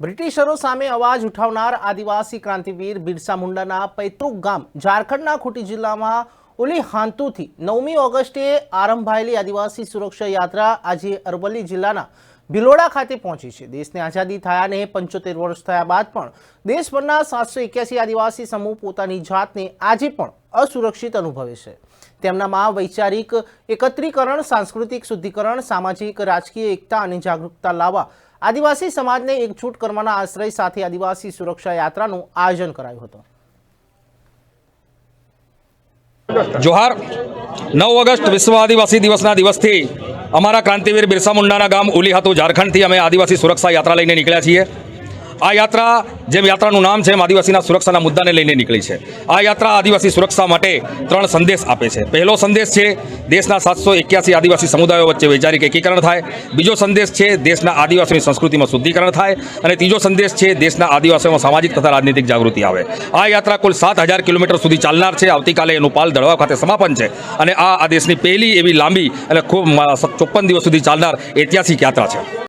બ્રિટિશરો સામે અવાજ ઉઠાવનાર આદિવાસી ક્રાંતિવીર બિરસા મુંડાના પૈતૃક ગામ ઝારખંડના ખૂટી જિલ્લામાં ઓલી હાંતુથી નવમી ઓગસ્ટે આરંભાયેલી આદિવાસી સુરક્ષા યાત્રા આજે અરવલ્લી જિલ્લાના ભિલોડા ખાતે પહોંચી છે. દેશને આઝાદી થયાને પંચોતેર વર્ષ થયા બાદ પણ દેશભરના સાતસો એક્યાસી આદિવાસી સમૂહ પોતાની જાતને આજે પણ અસુરક્ષિત અનુભવે છે. તેમનામાં વૈચારિક એકત્રીકરણ, સાંસ્કૃતિક શુદ્ધિકરણ, સામાજિક, રાજકીય એકતા અને જાગૃતતા લાવવા આદિવાસી સમાજને એકજૂટ કરવાના આશ્રય સાથે આદિવાસી સુરક્ષા યાત્રાનું આયોજન કરાયું હતું. જોહાર, નવ ઓગસ્ટ વિશ્વ આદિવાસી દિવસના દિવસથી અમારા ક્રાંતિવીર બિરસા મુંડાના ગામ ઉલી હતું ઝારખંડથી અમે આદિવાસી સુરક્ષા યાત્રા લઈને નીકળ્યા છીએ. આ યાત્રા જેમ યાત્રાનું નામ છે એમ આદિવાસીના સુરક્ષાના મુદ્દાને લઈને નીકળી છે. આ યાત્રા આદિવાસી સુરક્ષા માટે ત્રણ સંદેશ આપે છે. પહેલો સંદેશ છે, દેશના સાતસો એક્યાસી આદિવાસી સમુદાયો વચ્ચે વૈચારિક એકીકરણ થાય. બીજો સંદેશ છે, દેશના આદિવાસીની સંસ્કૃતિમાં શુદ્ધિકરણ થાય. અને ત્રીજો સંદેશ છે, દેશના આદિવાસીઓમાં સામાજિક તથા રાજનીતિક જાગૃતિ આવે. આ યાત્રા કુલ સાત હજાર કિલોમીટર સુધી ચાલનાર છે. આવતીકાલે એનું પાલ દળવા ખાતે સમાપન છે. અને આ આ દેશની પહેલી એવી લાંબી અને ખૂબ ચોપ્પન દિવસ સુધી ચાલનાર ઐતિહાસિક યાત્રા છે.